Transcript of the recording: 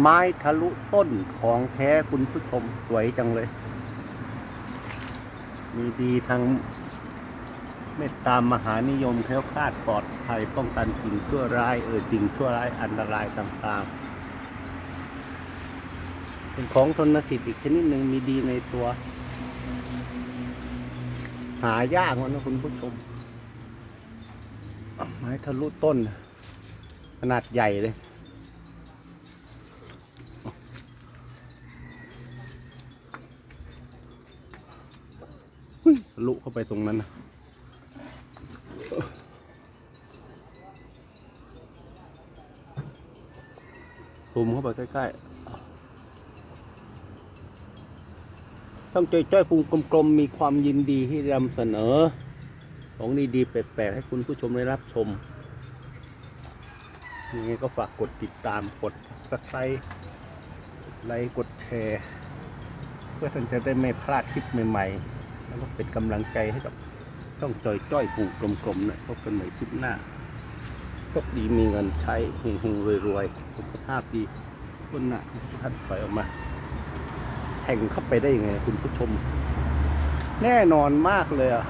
ไม้ทะลุต้นของแท้คุณผู้ชมสวยจังเลย มีดีทั้งเมตตามหานิยมแคล้วคลาดปลอดภัยป้องกันสิ่งชั่วร้าย เออสิ่งชั่วร้ายอันตรายต่างๆ เป็นของทนสิทธิ์อีกชนิดหนึ่งมีดีในตัว หายากมันนะคุณผู้ชม ไม้ทะลุต้น ขนาดใหญ่เลย หุ้ยทะ ลุเข้าไปตรงนั้นนะซูมเข้าไปใกล้ๆต้องจ้อยจ้อยๆพุงกลมๆ มีความยินดีที่นำเสนอ ของดีๆแปลกๆ ให้คุณผู้ชมได้รับชมยังไงก็ฝากกดติดตามกดสักไค์ไลค์กดแชร์ เพื่อท่านจะได้ไม่พลาดคลิปใหม่ ๆ ก็เป็นกำลังใจให้กับต้องจอยจ้อยปูกลมๆนะพบกันใหม่คลิปหน้าโชคดีมีเงินใช้เฮงๆรวยๆสุขภาพดีคนหนะท่านปล่อยออกมาแทงเข้าไปได้ยังไงคุณผู้ชม แน่นอนมากเลยอะ